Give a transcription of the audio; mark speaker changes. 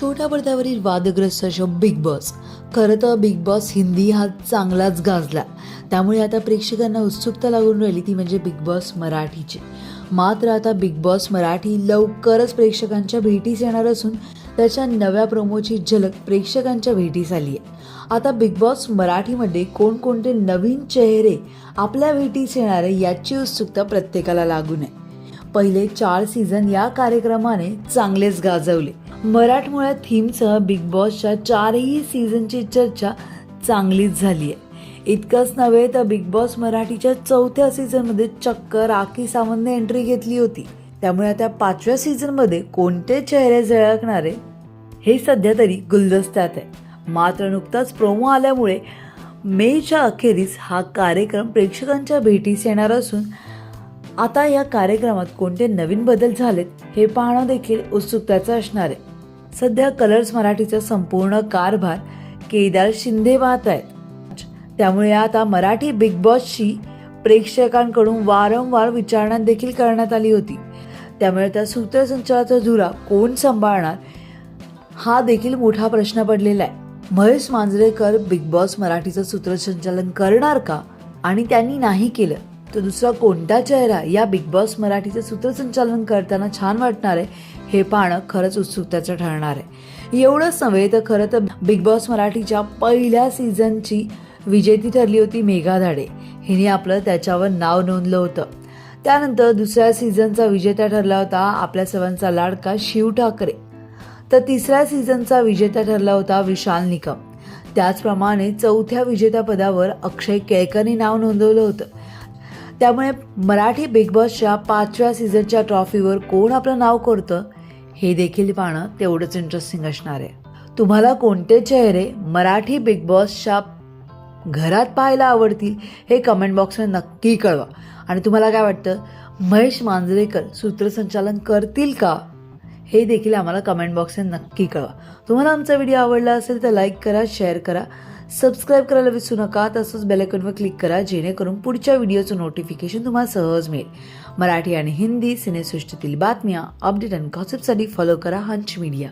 Speaker 1: छोट्या पडद्यावरील वादग्रस्त show big boss खरं तर बिग बॉस हिंदी हा चांगलाच गाजला. त्यामुळे आता प्रेक्षकांना उत्सुकता लागून राहिली ती म्हणजे बिग बॉस मराठीची. मात्र आता बिग बॉस मराठी लवकरच प्रेक्षकांच्या भेटीस येणार असून त्याच्या नव्या प्रोमोची झलक प्रेक्षकांच्या भेटीस आली आहे. आता बिग बॉस मराठीमध्ये कोणकोणते नवीन चेहरे आपल्या भेटीस येणार आहे याची उत्सुकता प्रत्येकाला लागून आहे. पहिले चार सीझन या कार्यक्रमाने चांगलेच गाजवले. मराठमोळ्या थीमसह बिग बॉसच्या चारही सीझनची चर्चा चांगलीच झाली आहे इतकंच नव्हे तर बिग बॉस मराठीच्या चौथ्या सीझनमध्ये चक्क राखी सावंतने एंट्री घेतली होती. त्यामुळे आता पाचव्या सीझनमध्ये कोणते चेहरे झळकणारे हे सध्या तरी गुलदस्त्यात आहे. मात्र नुकताच प्रोमो आल्यामुळे मेच्या अखेरीस हा कार्यक्रम प्रेक्षकांच्या भेटीस येणार असून आता या कार्यक्रमात कोणते नवीन बदल झालेत हे पाहणं देखील उत्सुकतेचं असणार आहे. सध्या कलर्स मराठीचा संपूर्ण कारभार केदार शिंदे वाहत आहेत. त्यामुळे आता मराठी बिग बॉसची प्रेक्षकांकडून वारंवार विचारणा देखील करण्यात आली होती. त्यामुळे त्या सूत्रसंचाराचा धुरा कोण सांभाळणार हा देखील मोठा प्रश्न पडलेला आहे. महेश मांजरेकर बिग बॉस मराठीचं सूत्रसंचालन करणार का? आणि त्यांनी नाही केलं. तर दुसरा कोणता चेहरा या बिग बॉस मराठीचं सूत्रसंचालन करताना छान वाटणार आहे हे पाहणं खरंच उत्सुकतेचं ठरणार आहे. एवढंच नव्हे तर खरं तर बिग बॉस मराठीच्या पहिल्या सीझनची विजेती ठरली होती मेघा धाडे. हिने आपलं त्याच्यावर नाव नोंदलं होतं. त्यानंतर दुसऱ्या सीझनचा विजेता ठरला होता आपल्या सर्वांचा लाडका शिव ठाकरे. तर तिसऱ्या सीझनचा विजेता ठरला होता विशाल निकम. त्याचप्रमाणे चौथ्या विजेत्यापदावर अक्षय केळकरने नाव नोंदवलं होतं. त्यामुळे मराठी बिग बॉसच्या पाचव्या सीझनच्या ट्रॉफीवर कोण आपलं नाव करतं हे देखील पाहणं तेवढंच इंटरेस्टिंग असणार आहे. तुम्हाला कोणते चेहरे मराठी बिग बॉसच्या घरात पाहायला आवडतील हे कमेंट बॉक्समध्ये नक्की कळवा. आणि तुम्हाला काय वाटतं महेश मांजरेकर सूत्रसंचालन करतील का? हे देखील आम्हाला कमेंट बॉक्समध्ये नक्की कळवा. तुम्हाला आमचा व्हिडिओ आवडला असेल तर लाईक करा शेअर करा. सबस्क्राईब करायला विसरू नका तसंच बेलायकॉनवर क्लिक करा जेणेकरून पुढच्या व्हिडिओचं नोटिफिकेशन तुम्हाला सहज मिळेल. मराठी आणि हिंदी सिनेसृष्टीतील बातम्या अपडेट आणि गॉसिपसाठी फॉलो करा हंच मीडिया